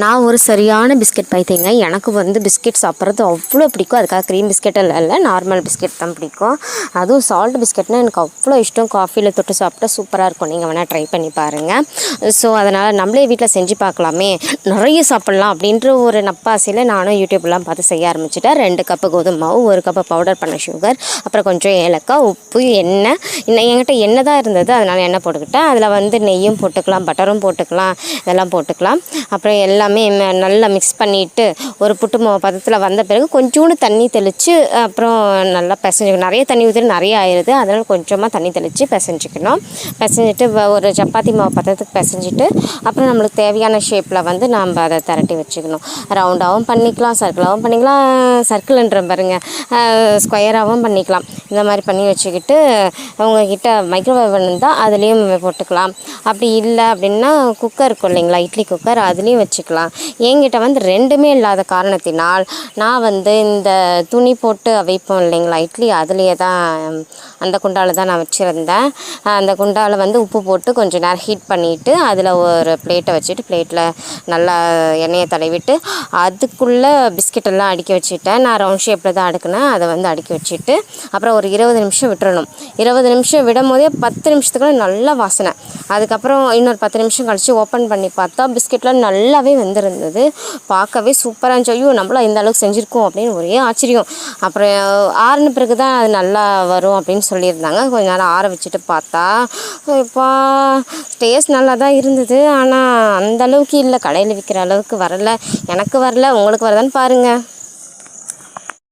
நான் ஒரு சரியான பிஸ்கெட் பைத்தியங்க எனக்கு வந்து பிஸ்கெட் சாப்பிட்றது அவ்வளோ பிடிக்கும். அதுக்காக க்ரீம் பிஸ்கெட் எல்லாம் இல்லை நார்மல் பிஸ்கெட் தான் பிடிக்கும். அதுவும் சால்ட் பிஸ்கெட்னால் எனக்கு அவ்வளோ இஷ்டம். காஃபியில் தொட்டு சாப்பிட்டா சூப்பராக இருக்கும். நீங்கள் வேணால் ட்ரை பண்ணி பாருங்கள் ஸோ அதனால் நம்மளே வீட்டில் செஞ்சு பார்க்கலாமே. நிறைய சாப்பிட்லாம் அப்படின்ற ஒரு நப்பாசையில் நானும் யூடியூப்லாம் பார்த்து செய்ய ஆரம்பிச்சிட்டேன். ரெண்டு கப்பு கோதுமை மாவு ஒரு கப்பு பவுடர் பண்ண சுகர் அப்புறம் கொஞ்சம் ஏலக்காய் உப்பு எண்ணெய். இன்னும் என்கிட்ட எண்ணெய் தான் இருந்தது. அதனால் எண்ணெய் போட்டுக்கிட்டேன். அதில் வந்து நெய்யும் போட்டுக்கலாம் பட்டரும் போட்டுக்கலாம் இதெல்லாம் போட்டுக்கலாம். அப்புறம் எல்லாம் ம- நல்லா மிக்ஸ் பண்ணிவிட்டு ஒரு புட்டு மாவு பதத்தில் வந்த பிறகு கொஞ்சோண்டு தண்ணி தெளித்து அப்புறம் நல்லா பிசைஞ்சிக்கணும். நிறைய தண்ணி ஊற்றி நிறைய ஆயிடுது அதனால் கொஞ்சமாக தண்ணி தெளித்து பிசைஞ்சிக்கணும். பிசைஞ்சிட்டு ஒரு சப்பாத்தி மாவு பதத்துக்கு பிசைஞ்சிட்டு அப்புறம் நம்மளுக்கு தேவையான ஷேப்பில் வந்து நம்ம அதை திரட்டி வச்சுக்கணும். ரவுண்டாகவும் பண்ணிக்கலாம் சர்க்கிளாகவும் பண்ணிக்கலாம் சர்க்கிள்ன்ற பாருங்க. ஸ்கொயராகவும் பண்ணிக்கலாம். இந்த மாதிரி பண்ணி வச்சுக்கிட்டு அவங்கக்கிட்ட மைக்ரோவேவ் இருந்தால் அதுலேயும் போட்டுக்கலாம். அப்படி இல்லை அப்படின்னா குக்கர் இருக்கும் இல்லைங்களா? இட்லி குக்கர் அதுலேயும் வச்சுக்கலாம். என்கிட்ட வந்து ரெண்டுமே இல்லாத காரணத்தினால் நான் வந்து இந்த துணி போட்டு வைப்போம் இல்லைங்களா? இட்லி அதுலேயே தான் அந்த குண்டாவில் தான் நான் வச்சுருந்தேன். அந்த குண்டாவில் வந்து உப்பு போட்டு கொஞ்சம் நேரம் ஹீட் பண்ணிவிட்டு அதில் ஒரு பிளேட்டை வச்சுட்டு பிளேட்டில் நல்லா எண்ணெயை தடவிட்டு அதுக்குள்ளே பிஸ்கெட்டெல்லாம் அடுக்கி வச்சுட்டேன். நான் ரவுண்ட் ஷேப்பில் தான் அடுக்கினேன். அதை வந்து அடுக்கி வச்சுட்டு அப்புறம் ஒரு இருபது நிமிஷம் விட்டுறணும். இருபது நிமிஷம் விடும் போதே பத்து நிமிஷத்துக்குள்ள நல்லா வாசனை. அதுக்கப்புறம் இன்னொரு பத்து நிமிஷம் கழித்து ஓப்பன் பண்ணி பார்த்தா பிஸ்கெட்லாம் நல்லாவே வெந்திருந்தது. பார்க்கவே சூப்பராக இருந்துச்சு. ஐயோ நம்மளும் இந்த அளவுக்கு செஞ்சுருக்கோம் அப்படின்னு ஒரே ஆச்சரியம். அப்புறம் ஆறுன பிறகு தான் அது நல்லா வரும் அப்படின்னு சொல்லியிருந்தாங்க. கொஞ்ச நேரம் ஆற வச்சுட்டு பார்த்தா இப்போ டேஸ்ட் நல்லா தான் இருந்தது. ஆனால் அந்த அளவுக்கு இல்லை. கடையில் விற்கிற அளவுக்கு வரல. எனக்கு வரல. உங்களுக்கு வரதான்னு பாருங்கள்